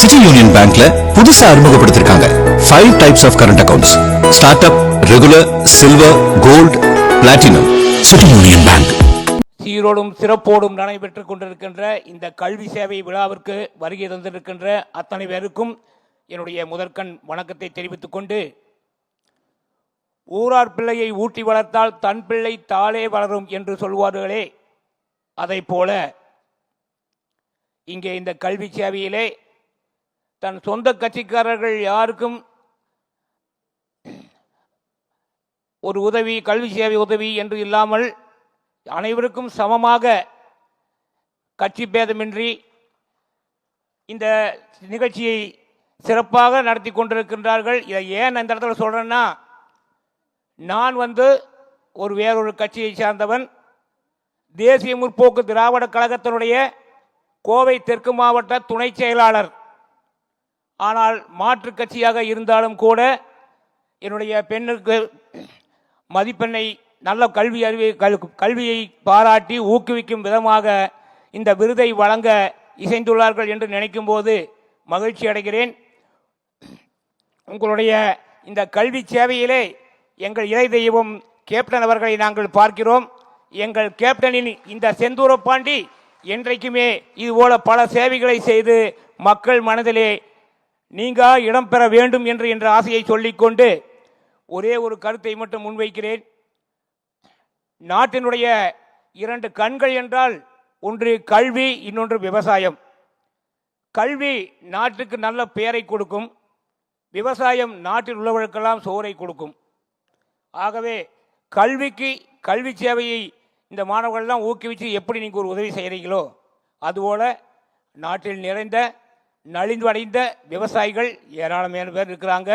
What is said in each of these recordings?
City Union பேங்க்ல புதுசா அறிமுகப்படுத்திருக்காங்க. Five types of current accounts startup regular silver gold platinum City Union bank சீரோடும் சிறப்போடும் நடைபெற்றுக் கொண்டிருக்கின்ற இந்த கல்வி சேவை விழாவிற்கு வருகை தந்திருக்கின்ற அத்தனை பேருக்கும் என்னுடைய முதற்கண் வணக்கத்தை தெரிவித்துக் கொண்டு ஊரார் பிள்ளையை ஊட்டி வளர்த்தால் தன் பிள்ளை தாளே வளரும் என்று சொல்வார்களே. அதைப் போல இங்கே இந்த கல்வி சேவையிலே தன் சொந்த கட்சிக்காரர்கள் யாருக்கும் ஒரு உதவி கல்வி சேவை உதவி என்று இல்லாமல் அனைவருக்கும் சமமாக கட்சி பேதமின்றி இந்த நிகழ்ச்சியை சிறப்பாக நடத்தி கொண்டிருக்கின்றார்கள். இதை ஏன் இந்த இடத்துல சொல்கிறேன்னா நான் வந்து ஒரு வேறொரு கட்சியை சார்ந்தவன். தேசிய முற்போக்கு திராவிட கழகத்தினுடைய கோவை தெற்கு மாவட்ட துணை செயலாளர். ஆனால் மாற்று கட்சியாக இருந்தாலும் கூட என்னுடைய பெண்ணுக்கு மதிப்பெண்ணை நல்ல கல்வி அறிவை கல்- கல்வியை பாராட்டி ஊக்குவிக்கும் விதமாக இந்த விருதை வழங்க இசைந்துள்ளார்கள் என்று நினைக்கும் போது மகிழ்ச்சி அடைகிறேன். உங்களுடைய இந்த கல்வி சேவையிலே எங்கள் இறை தெய்வம் கேப்டன் அவர்களை நாங்கள் பார்க்கிறோம். எங்கள் கேப்டனின் இந்த செந்தூர பாண்டி என்றைக்குமே இதுபோல பல சேவைகளை செய்து மக்கள் மனதிலே நீங்கள் இடம் பெற வேண்டும் என்று என்ற ஆசையை சொல்லிக்கொண்டு ஒரே ஒரு கருத்தை மட்டும் முன்வைக்கிறேன். நாட்டினுடைய இரண்டு கண்கள் என்றால் ஒன்று கல்வி இன்னொன்று விவசாயம். கல்வி நாட்டுக்கு நல்ல பெயரை கொடுக்கும். விவசாயம் நாட்டில் உள்ளவர்களுக்கெல்லாம் சோறை கொடுக்கும். ஆகவே கல்விக்கு கல்வி சேவையை இந்த மாணவர்கள்லாம் ஊக்குவித்து எப்படி நீங்கள் ஒரு உதவி செய்கிறீங்களோ அதுபோல் நாட்டில் நிறைந்த நலிந்தடைந்த விவசாயிகள் ஏராளமான பேர் இருக்கிறாங்க.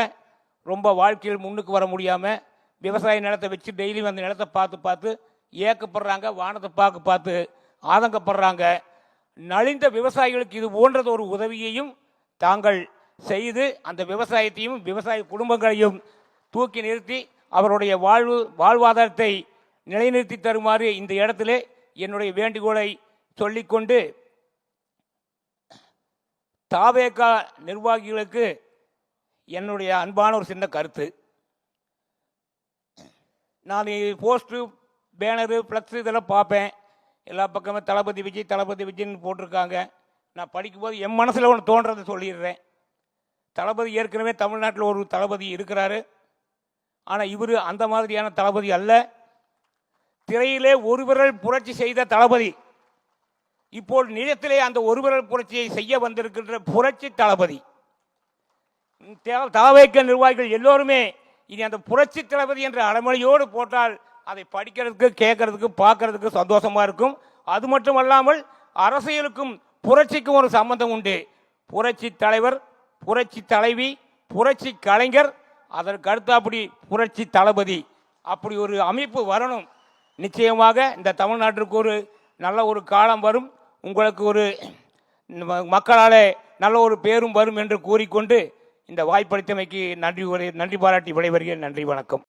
ரொம்ப வாழ்க்கையில் முன்னுக்கு வர முடியாமல் விவசாய நிலத்தை வச்சு டெய்லி அந்த நிலத்தை பார்த்து பார்த்து ஏக்கப்படுறாங்க வானத்தை பார்க்க பார்த்து ஆதங்கப்படுறாங்க. நலிந்த விவசாயிகளுக்கு இது போன்றது ஒரு உதவியையும் தாங்கள் செய்து அந்த விவசாயத்தையும் விவசாய குடும்பங்களையும் தூக்கி நிறுத்தி அவருடைய வாழ்வு வாழ்வாதாரத்தை நிலைநிறுத்தி தருமாறு இந்த இடத்துல என்னுடைய வேண்டுகோளை சொல்லிக்கொண்டு தாவேகா நிர்வாகிகளுக்கு என்னுடைய அன்பான ஒரு சின்ன கருத்து. நான் போஸ்ட்டு பேனரு ஃப்ளக்ஸு இதெல்லாம் பார்ப்பேன். எல்லா பக்கமும் தளபதி விஜய் தளபதி விஜய்னு போட்டிருக்காங்க. நான் படிக்கும்போது என் மனசில் ஒன்று தோன்றதை சொல்லிடுறேன். தளபதி ஏற்கனவே தமிழ்நாட்டில் ஒரு தளபதி இருக்கிறாரு. ஆனால் இவர் அந்த மாதிரியான தளபதி அல்ல. திரையிலே ஒரு விரல் புரட்சி செய்த தளபதி. இப்போ நிஜத்திலே அந்த ஒருவிரல் புரட்சியை செய்ய வந்திருக்கின்ற புரட்சி தளபதி. தே- நிர்வாகிகள் எல்லோருமே இனி அந்த புரட்சி தளபதி என்ற அடைமொழியோடு போட்டால் அதை படிக்கிறதுக்கு கேட்கறதுக்கு பார்க்கறதுக்கு சந்தோஷமா இருக்கும். அது மட்டும் அல்லாமல் அரசியலுக்கும் புரட்சிக்கும் ஒரு சம்பந்தம் உண்டு. புரட்சி தலைவர் புரட்சி தலைவி புரட்சி கலைஞர் அதற்கு அடுத்தாப்படி புரட்சி தளபதி. அப்படி ஒரு அமைப்பு வரணும். நிச்சயமாக இந்த தமிழ்நாட்டிற்கு ஒரு நல்ல ஒரு காலம் வரும். உங்களுக்கு ஒரு மக்களால் மக்களாலே நல்ல ஒரு பேரும் வரும் என்று கூறிக்கொண்டு இந்த வாய்ப்பளித்தமைக்கு நன்றி நன்றி பாராட்டி விடைபெறுகிறேன். நன்றி வணக்கம்.